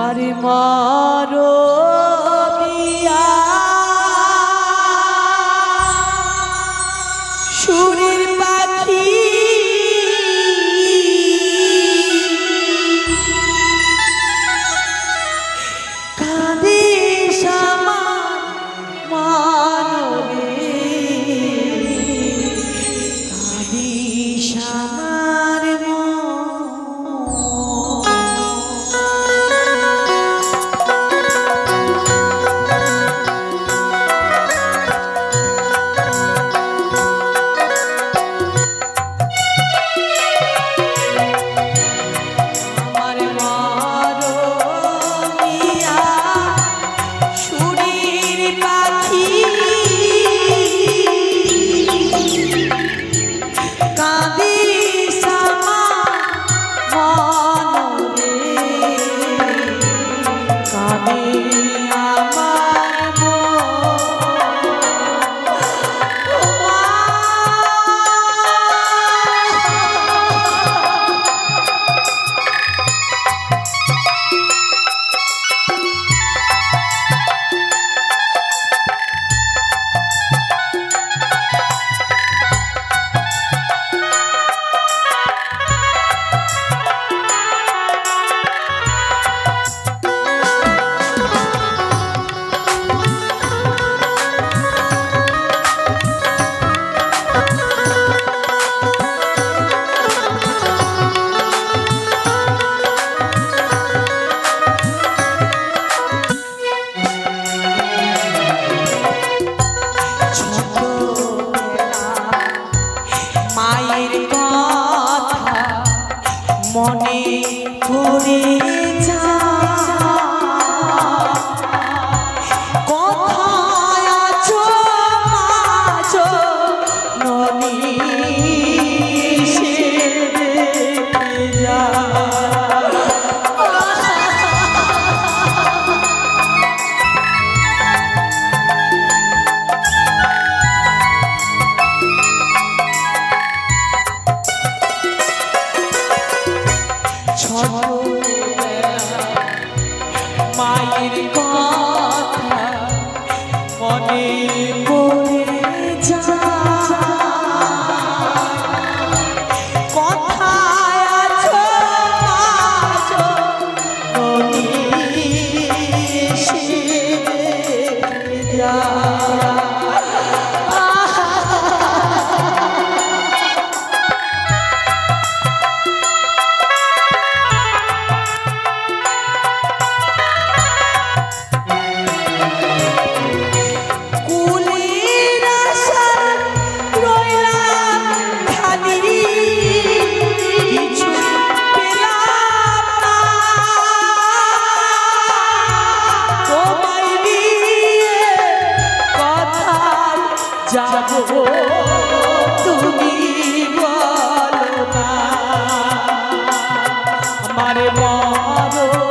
আমার মারো দিয়া শুনি মনে ঘুরে যা হও যাব তুমি বলো না। আমার মরো।